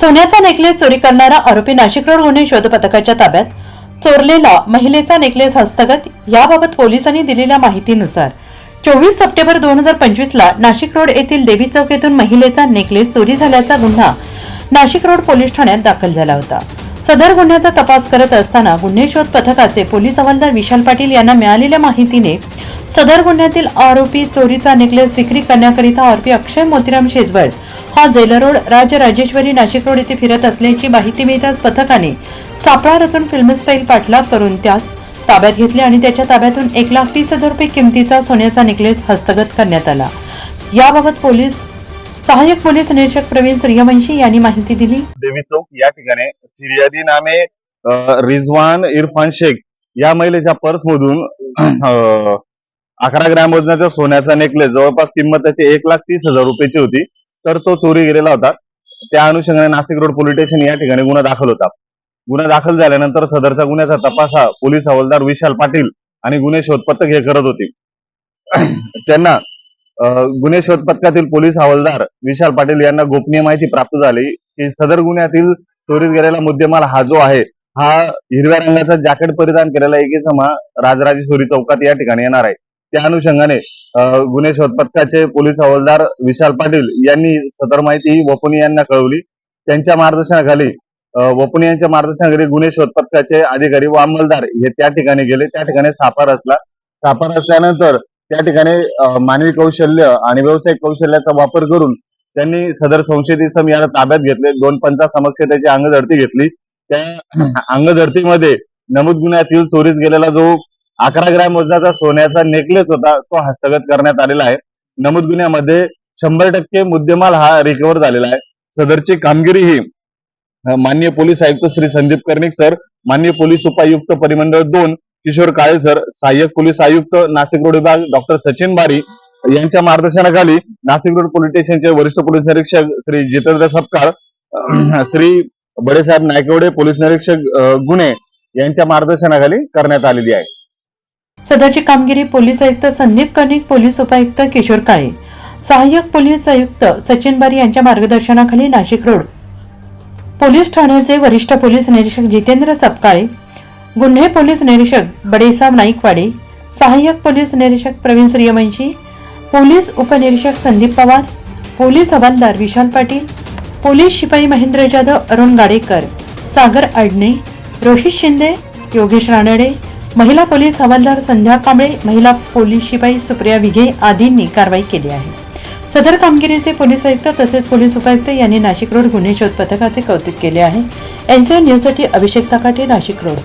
सोन्याचा नेकलेस चोरी करणारा आरोपी नाशिक रोड गुन्हे शोध पथकाच्या ताब्यात. चोरलेला महिलेचा नेकलेस हस्तगत याबाबत पोलिसांनी दिलेल्या माहितीनुसार चोवीस सप्टेंबर दोन हजार पंचवीस ला नाशिक रोड येथील देवी चौक येथून महिलेचा नेकलेस चोरी झाल्याचा गुन्हा नाशिक रोड पोलीस ठाण्यात दाखल झाला होता. सदर गुन्ह्याचा तपास करत असताना गुन्हे शोध पथकाचे पोलीस हवालदार विशाल पाटील यांना मिळालेल्या माहितीने सदर गुन्ह्यातील आरोपी चोरीचा नेकलेस विक्री करण्याकरिता आरोपी अक्षय मोतीराम शेजवळ. हा jail road road Rajeshwari Nashik road येथे फिरत असल्याची माहिती मिळताच पथकाने सापळा रचून फिल्मस्टाईल पाठलाग करून त्यास ताब्यात घेतले आणि त्याच्या ताब्यातून एक लाख तीस हजार रुपये किमतीचा सोन्याचा नेकलेस हस्तगत करण्यात आला. याबाबत पोलीस सहाय्यक पोलीस निरीक्षक प्रवीण सूर्यवंशी यांनी माहिती दिली. देवी चौक या ठिकाणी फिर्यादी नामे रिझवान इरफान शेख या महिलेच्या पर्स मधून अकरा ग्रॅम वजनाचा सोन्याचा नेकलेस जवळपास किंमत त्याची एक लाख तीस हजार रुपयाची होती. तर तो चोरी गेलेला होता. त्या अनुषंगाने नाशिक रोड पोलीस स्टेशन या ठिकाणी गुन्हा दाखल होता. गुन्हा दाखल झाल्यानंतर सदरचा गुन्ह्याचा तपास हा पोलीस हवालदार विशाल पाटील आणि गुन्हे शोध पथक हे करत होते. त्यांना गुन्हे शोध पथकातील पोलीस हवालदार विशाल पाटील यांना गोपनीय माहिती प्राप्त झाली की सदर गुन्ह्यातील चोरीत गेलेला मुद्देमाल हा जो आहे हा हिरव्या रंगाचा जॅकेट परिधान केलेला एक समा राजराजेश्वरी चौकात या ठिकाणी येणार आहे. त्या अनुषंगाने गुन्हे शोध पथकाचे पोलीस हवालदार विशाल पाटील यांनी सदर माहिती वपुनी यांना कळवली. त्यांच्या मार्गदर्शनाखाली वपुनी यांच्या मार्गदर्शनाखाली गुन्हे शोध पथकाचे अधिकारी व अंमलदार हे त्या ठिकाणी गेले. त्या ठिकाणी सापा रचला. सापा रचल्यानंतर त्या ठिकाणी मानवी कौशल्य आणि व्यावसायिक कौशल्याचा वापर करून त्यांनी सदर संशयित इसम याला ताब्यात घेतले. दोन पंचा समक्ष त्याची अंगझडती घेतली. त्या अंगझडतीमध्ये नमूद गुन्ह्यातील चोरीस गेलेला जो अकरा ग्रॅम वजनाचा सोन्याचा नेकलेस होता तो हस्तगत करण्यात आलेला आहे. नमूद गुन्ह्यामध्ये शंभर टक्के मुद्देमाल हा रिकव्हर झालेला आहे. सदरची कामगिरी ही मान्य पोलीस आयुक्त श्री संदीप कर्णिक सर मान्य पोलीस उपायुक्त परिमंडळ दोन किशोर काळे सर सहाय्यक पोलीस आयुक्त नाशिक रोड विभाग डॉक्टर सचिन बारी यांच्या मार्गदर्शनाखाली नाशिक रोड पोलीस स्टेशनचे वरिष्ठ पोलीस निरीक्षक श्री जितेंद्र सपकाळ श्री बडेसाहेब नायकवडे पोलीस निरीक्षक गुन्हे यांच्या मार्गदर्शनाखाली करण्यात आलेली आहे. सदरची कामगिरी पोलीस आयुक्त संदीप कर्णिक पोलीस उपायुक्त किशोर काळे. सहाय्यक पोलीस आयुक्त सचिन बारी यांच्या मार्गदर्शनाखाली नाशिक रोड. पोलीस ठाण्याचे वरिष्ठ पोलीस निरीक्षक जितेंद्र सपकाळे गुन्हे पोलीस निरीक्षक बडेसाब नाईकवाडे सहाय्यक पोलीस निरीक्षक प्रवीण सूर्यवंशी पोलीस उपनिरीक्षक संदीप पवार पोलीस हवालदार विशाल पाटील पोलीस शिपाई महेंद्र जाधव अरुण गाडेकर सागर अडणे रोहित शिंदे योगेश रानडे महिला पोलीस हवालदार संध्या कांबळे महिला पोलीस शिपाई सुप्रिया विघे आदींनी कारवाई केली आहे. सदर कामगिरीचे पोलीस आयुक्त तसेच पोलीस उपायुक्त यांनी नाशिक रोड गुन्हे शोध पथकाचे कौतुक केले आहे. एनसीएन न्यूजसाठी अभिषेक ताकाटे नाशिक रोड.